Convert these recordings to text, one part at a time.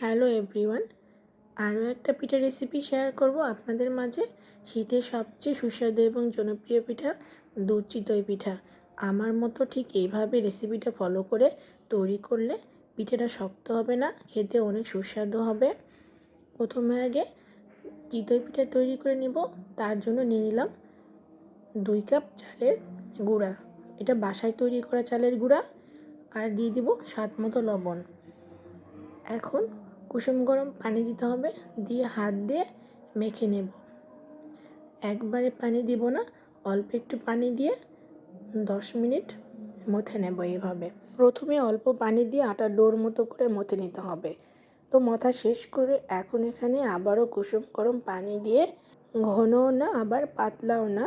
Hello everyone, আরও একটা পিঠা recipe share করব আপনাদের মাঝে। শীতের সবচেয়ে সুস্বাদু এবং জনপ্রিয় পিঠা দুধ চিতই পিঠা। আমার মতো ঠিক এইভাবে রেসিপিটা ফলো করে তৈরি করলে পিঠাটা শক্ত হবে না, খেতে অনেক সুস্বাদু হবে। প্রথমে আগে চিতই পিঠা তৈরি করে নিব, তার জন্য নিয়ে নিলাম দুই কাপ চালের গুঁড়া। এটা বাসায় তৈরি করা চালের গুঁড়া। আর দিয়ে দিব স্বাদ মতো লবণ। এখন কুসুম গরম পানি দিতে হবে। দিয়ে হাত দিয়ে মেখে নেব। একবারে পানি দিব না, অল্প একটু পানি দিয়ে দশ মিনিট মথে নেব এইভাবে। প্রথমে অল্প পানি দিয়ে আটা ডোর মতো করে মথে নিতে হবে। তো মথা শেষ করে এখন এখানে আবারও কুসুম গরম পানি দিয়ে, ঘনও না, আবার পাতলাও না,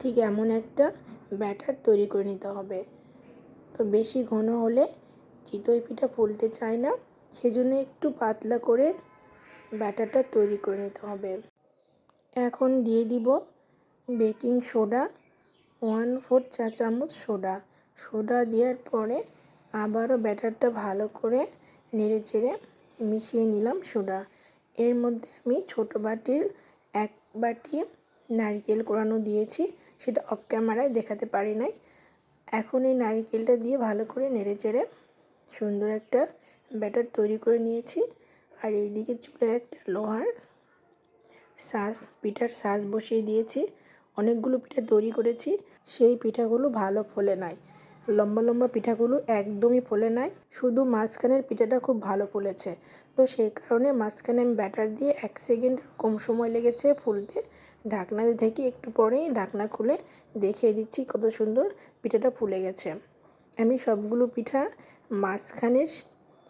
ঠিক এমন একটা ব্যাটার তৈরি করে নিতে হবে। তো বেশি ঘন হলে চিতই পিঠা ফুলতে চায় না। সেজন্য একটু পাতলা করে ব্যাটারটা তৈরি করে নিতে হবে। এখন দিয়ে দিব বেকিং সোডা, ওয়ান ফোর চা চামচ সোডা। সোডা দেওয়ার পরে আবারও ব্যাটারটা ভালো করে নেড়ে চেড়ে মিশিয়ে নিলাম সোডা। এর মধ্যে আমি ছোট বাটির এক বাটি নারকেল কোরানো দিয়েছি, সেটা অফ ক্যামেরায় দেখাতে পারি নাই। এখন এই নারিকেলটা দিয়ে ভালো করে নেড়ে চেড়ে সুন্দর একটা ব্যাটার তৈরি করে নিয়েছি। আর এইদিকে চুলে একটা লোহার সাজ, পিঠার সাজ বসিয়ে দিয়েছি। অনেকগুলো পিঠা তৈরি করেছি। সেই পিঠাগুলো ভালো ফোলে নাই। লম্বা লম্বা পিঠাগুলো একদমই ফোলে নাই। শুধু মাঝখানের পিঠাটা খুব ভালো ফুলেছে। তো সেই কারণে মাঝখানে আমি ব্যাটার দিয়ে এক সেকেন্ড কম সময় লেগেছে ফুলতে। ঢাকনা থেকে একটু পরেই ঢাকনা খুলে দেখিয়ে দিচ্ছি কত সুন্দর পিঠাটা ফুলে গেছে। আমি সবগুলো পিঠা মাঝখানের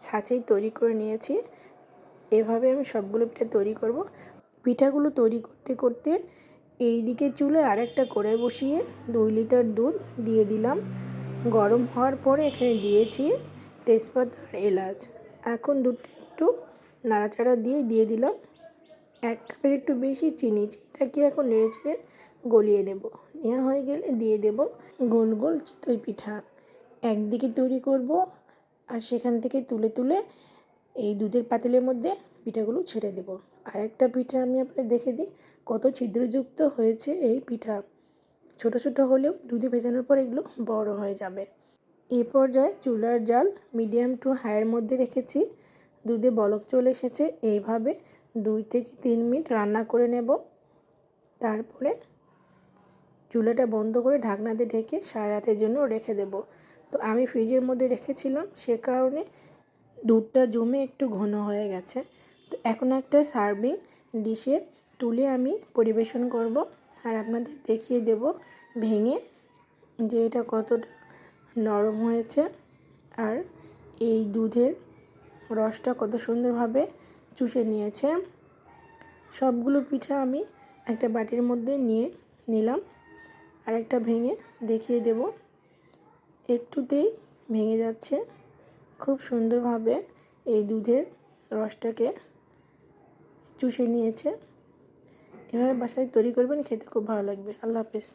ছাঁচেই তৈরি করে নিয়েছি। এভাবে আমি সবগুলো পিঠা তৈরি করব। পিঠাগুলো তৈরি করতে করতে এই দিকে চুলে আরেকটা করে বসিয়ে দুই লিটার দুধ দিয়ে দিলাম। গরম হওয়ার পরে এখানে দিয়েছি তেজপাতা আর এলাচ। এখন দুধটা একটু নাড়াচাড়া দিয়ে দিয়ে দিলাম। এক কাপের একটু বেশি চিনি চিনিটাকে এখন নেড়ে চেড়ে গলিয়ে নেব। নেওয়া হয়ে গেলে দিয়ে দেব গোল গোল চিতই পিঠা। একদিকে তৈরি করব আর সেখান থেকে তুলে তুলে এই দুধের পাতিলের মধ্যে পিঠাগুলো ছেড়ে দেব। আর একটা পিঠা আমি আপনাদের দেখে দিই, কত ছিদ্রযুক্ত হয়েছে এই পিঠা। ছোট ছোট হলেও দুধে ভেজানোর পর এগুলো বড় হয়ে যাবে। এ পর্যায়ে চুলার জাল মিডিয়াম টু হাইয়ের মধ্যে রেখেছি। দুধে বলক চলে এসেছে, এইভাবে দুই থেকে তিন মিনিট রান্না করে নেব। তারপরে চুলাটা বন্ধ করে ঢাকনাতে ঢেকে সারা রাতের জন্য রেখে দেব। তো আমি ফ্রিজের মধ্যে রেখেছিলাম, সে কারণে দুধটা জমে একটু ঘন হয়ে গেছে। তো এখন একটা সার্ভিং ডিশে তুলে আমি পরিবেশন করব আর আপনাদের দেখিয়ে দেব ভেঙে যে এটা কতটা নরম হয়েছে আর এই দুধের রসটা কত সুন্দরভাবে চুষে নিয়েছে। সবগুলো পিঠা আমি একটা বাটির মধ্যে নিয়ে নিলাম আর একটা ভেঙে দেখিয়ে দেব। একটুতেই ভেঙে যাচ্ছে। খুব সুন্দরভাবে এই দুধের রসটাকে চুষে নিয়েছে। এভাবে বাসায় তৈরি করবেন, খেতে খুব ভালো লাগবে। আল্লাহ হাফেজ।